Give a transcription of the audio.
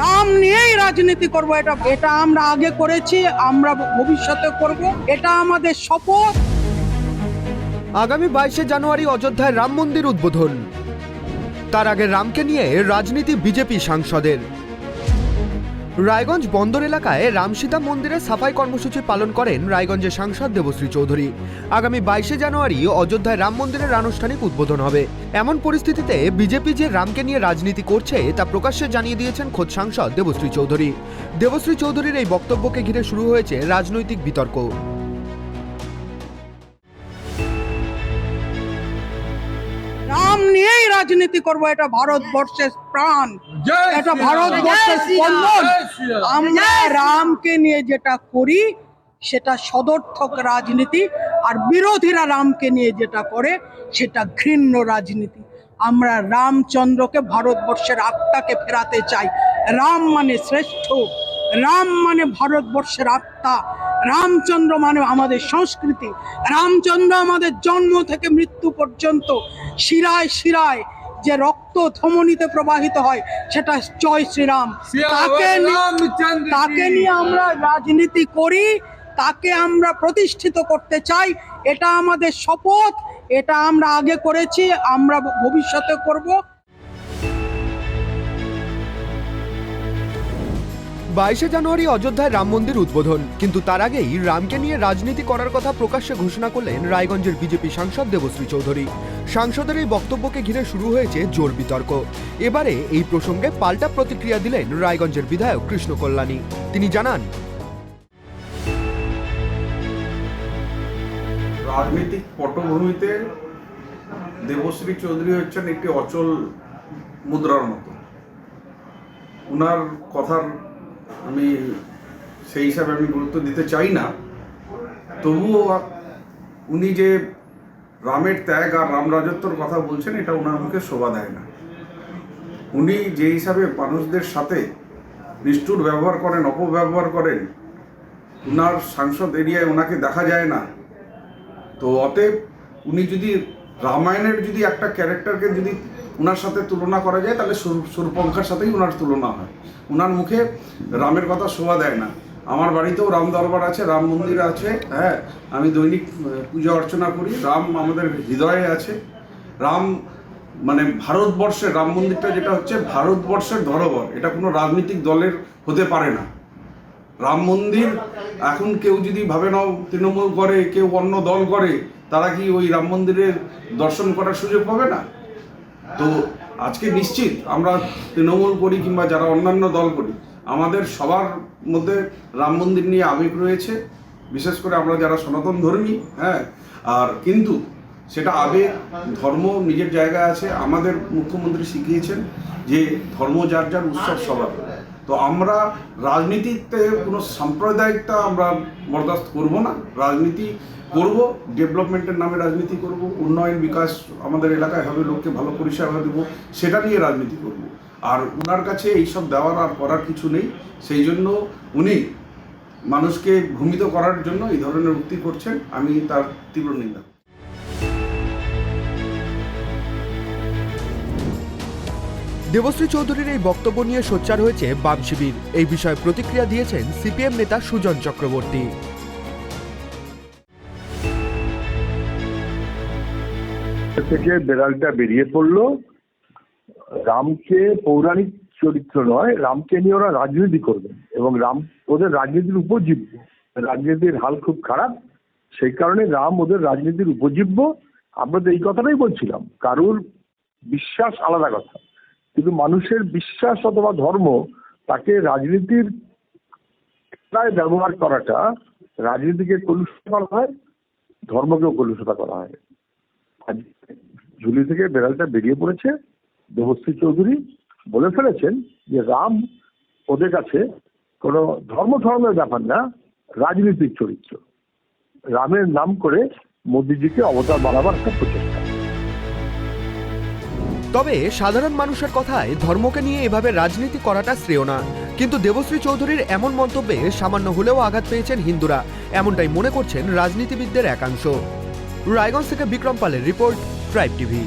রাম নিয়েই রাজনীতি করব, এটা এটা আমরা আগে করেছি, আমরা ভবিষ্যতে করব, এটা আমাদের শপথ। আগামী বাইশে জানুয়ারি অযোধ্যায় রাম মন্দির উদ্বোধন। তার আগে রামকে নিয়ে রাজনীতি বিজেপি সাংসদের। রায়গঞ্জ বন্দর এলাকায় রামসীতা মন্দিরে সাফাই কর্মসূচি পালন করেন রায়গঞ্জের সাংসদ দেবশ্রী চৌধুরী। আগামী বাইশে জানুয়ারি অযোধ্যায় রাম মন্দিরের আনুষ্ঠানিক উদ্বোধন হবে। এমন পরিস্থিতিতে বিজেপি যে রামকে নিয়ে রাজনীতি করছে, তা প্রকাশ্যে জানিয়ে দিয়েছেন খোদ সাংসদ দেবশ্রী চৌধুরী। দেবশ্রী চৌধুরীর এই বক্তব্যকে ঘিরে শুরু হয়েছে রাজনৈতিক বিতর্ক। রাজনীতি করব এটা ভারতবর্ষের প্রাণ। এটা ভারতবর্ষের স্পন্দন। আমরা রামকে নিয়ে যেটা করি সেটা সদর্থক রাজনীতি আর বিরোধীরা রামকে নিয়ে যেটা করে সেটা ঘৃণ্য রাজনীতি। আমরা রামচন্দ্রকে ভারতবর্ষের আত্মাকে ফেরাতে চাই। রাম মানে শ্রেষ্ঠ রাম মানে ভারতবর্ষের আত্মা রামচন্দ্র মানে আমাদের সংস্কৃতি। রামচন্দ্র আমাদের জন্ম থেকে মৃত্যু পর্যন্ত শিরায় শিরায় যে রক্ত ধমনীতে প্রবাহিত হয় সেটা জয় শ্রীরাম। তাকে তাকে নিয়ে আমরা রাজনীতি করি তাকে আমরা প্রতিষ্ঠিত করতে চাই এটা আমাদের শপথ এটা আমরা আগে করেছি আমরা ভবিষ্যতে করব। বাইশে জানুয়ারি অযোধ্যায় রাম মন্দির উদ্বোধন। কিন্তু তার আগেই রামকে নিয়ে রাজনীতি করার কথা প্রকাশ্যে ঘোষণা করলেন রায়গঞ্জের বিজেপি সাংসদ দেবশ্রী চৌধুরী। সাংসদের এই বক্তব্যকে ঘিরে শুরু হয়েছে জোর বিতর্ক। এবারে এই প্রসঙ্গে পাল্টা প্রতিক্রিয়া দিলেন রায়গঞ্জের বিধায়ক কৃষ্ণ কল্যাণী। তিনি জানান, রাজনৈতিক পটভূমিতে দেবশ্রী চৌধুরী হচ্ছেন একটি অচল মুদ্রার মতো। ওনার কথার আমি সেই হিসাবে আমি গুরুত্ব দিতে চাই না। তবুও উনি যে রামের ত্যাগ আর রাম রাজত্বর কথা বলছেন, এটা ওনার মুখে শোভা দেয় না। উনি যে হিসাবে মানুষদের সাথে নিষ্ঠুর ব্যবহার করেন, অপব্যবহার করেন ওনার সাংসদ এরিয়ায় ওনাকে দেখা যায় না। তো অতএব উনি যদি রামায়ণের যদি একটা ক্যারেক্টারকে যদি ওনার সাথে তুলনা করা যায়, তাহলে সুর- সুরপঙ্খার সাথেই ওনার তুলনা হয়। ওনার মুখে রামের কথা শোভা দেয় না। আমার বাড়িতেও রাম দরবার আছে, রাম মন্দির আছে হ্যাঁ আমি দৈনিক পূজা অর্চনা করি। রাম আমাদের হৃদয়ে আছে। রাম মানে ভারতবর্ষের, রাম মন্দিরটা যেটা হচ্ছে ভারতবর্ষের ধরোবর। এটা কোনো রাজনৈতিক দলের হতে পারে না। রাম মন্দির এখন কেউ যদি ভাবে নাও তৃণমূল করে, কেউ অন্য দল করে, তারা কি ওই রাম মন্দিরের দর্শন করার সুযোগ পাবে না? তো আজকে নিশ্চিত আমরা তৃণমূল করি কিংবা যারা অন্যান্য দল করি, আমাদের সবার মধ্যে রাম মন্দির নিয়ে আবেগ রয়েছে। বিশেষ করে আমরা যারা সনাতন ধর্মী হ্যাঁ আর কিন্তু সেটা আবেগ, ধর্ম নিজের জায়গায় আছে। আমাদের মুখ্যমন্ত্রী শিখিয়েছেন যে ধর্ম যার যার উৎসব সবার তো আমরা রাজনীতিতে কোনো সাম্প্রদায়িকতা আমরা বরদাস্ত করব না। রাজনীতি করব, ডেভেলপমেন্টের নামে রাজনীতি করব, উন্নয়ন বিকাশ আমাদের এলাকায় হবে, লোককে ভালো পরিষেবা দেবো, সেটা নিয়ে রাজনীতি করব। আর ওনার কাছে এইসব দেওয়ার আর করার কিছু নেই। সেই জন্য উনি মানুষকে ভূমিত করার জন্য এই ধরনের উক্তি করছেন। আমি তার তীব্র নিন্দা দেবশ্রী চৌধুরীর এই বক্তব্য নিয়ে সোচ্চার হয়েছে বাম শিবির। এই বিষয়ে প্রতিক্রিয়া দিয়েছেন সিপিএম নেতা সুজন চক্রবর্তী। থেকে বেড়ালটা বেরিয়ে পড়ল। রামকে পৌরাণিক চরিত্র নয়, রামকে নিয়ে ওরা রাজনীতি করবে এবং রাম ওদের রাজনীতির উপজীব্য। রাজনীতির হাল খুব খারাপ, সেই কারণে রাম ওদের রাজনীতির উপজীব্য। আমরা তো এই কথাটাই বলছিলাম, কারুর বিশ্বাস আলাদা কথা। কিন্তু মানুষের বিশ্বাস অথবা ধর্ম তাকে রাজনীতির ব্যবহার করাটা, রাজনীতিকে কলুষিত করা হয়, ধর্মকেও কলুষিত করা হয়। ঝুলি থেকে বেড়ালটা বেরিয়ে পড়েছে, দেবশ্রী চৌধুরী বলে ফেলেছেন যে, রাম, ওদের কাছে কোনো ধর্ম ধর্মের ব্যাপার না, রাজনীতির চরিত্র। রামের নাম করে মোদিজিকে অবতার বানাবার একটা প্রচেষ্টা। তবে সাধারণ মানুষের কথায় ধর্মকে নিয়ে এভাবে রাজনীতি করাটা শ্রেয় না। কিন্তু দেবশ্রী চৌধুরীর এমন মন্তব্যে সামান্য হলেও আঘাত পেয়েছেন হিন্দুরা। এমনটাই মনে করছেন রাজনীতিবিদদের একাংশ। রায়গঞ্জ থেকে বিক্রম পালের রিপোর্ট ট্রাইব টিভি